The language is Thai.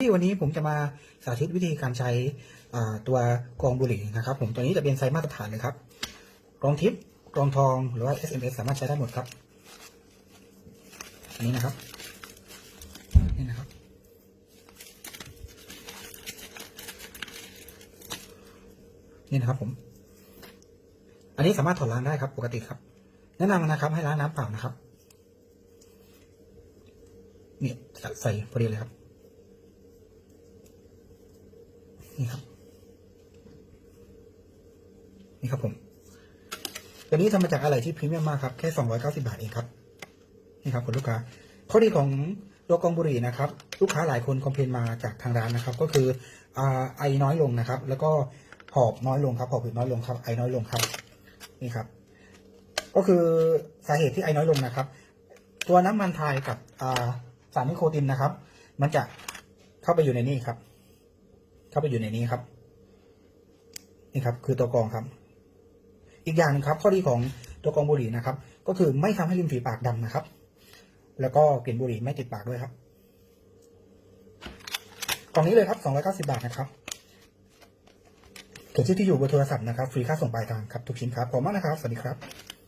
ที่วันนี้ผมจะมาสาธิตวิธีการใช้ตัวกรองบุหรี่นะครับ ผมตัวนี้จะเป็นไซส์มาตรฐานเลยครับกรองทิปกรองทองหรือว่า SMS สามารถใช้ได้หมดครับ อันนี้นะครับนี่นะครับ นี่นะครับผม อันนี้สามารถถอดล้างได้ครับปกติครับ แนะนำนะครับให้ล้างน้ำเปล่านะครับ เนี่ยใส่พอดีเลยครับ นี่ครับ นี่ครับผมตัวนี้ทำมาจากอะไรที่พรีเมียมมากครับ แค่ 290 บาทเองครับ นี่ครับคุณลูกค้า ข้อดีของตัวกองบุหรี่นะครับ ลูกค้าหลายคนคอมเพลนมาจากทางร้านนะครับ ก็คืออไอน้อยลงนะครับ แล้วก็หอบน้อยลงครับหอบหืดน้อยลงครับ ไอน้อยลงครับ นี่ครับ ก็คือสาเหตุที่ไอน้อยลงนะครับ ตัวน้ำมันพายกับสารนิโคตินนะครับ มันจะเข้าไปอยู่ในนี้ครับ เข้าไปอยู่ในนี้ครับนี่ครับ คือตัวกรองครับ อีกอย่างหนึงครับ ข้อดีของตัวกรองบุหรี่นะครับ ก็คือไม่ทำให้ริมฝีปากดำนะครับ แล้วก็กลิ่นบุหรี่ไม่ติดปากด้วยครับกล่องนี้เลยครับ290 บาทนะครับเขียนชื่อที่อยู่เบอร์โทรศัพท์นะครับ ฟรีค่าส่งปลายทางครับ ทุกชิ้นครับ ขอบคุณมากนะครับ สวัสดีครับ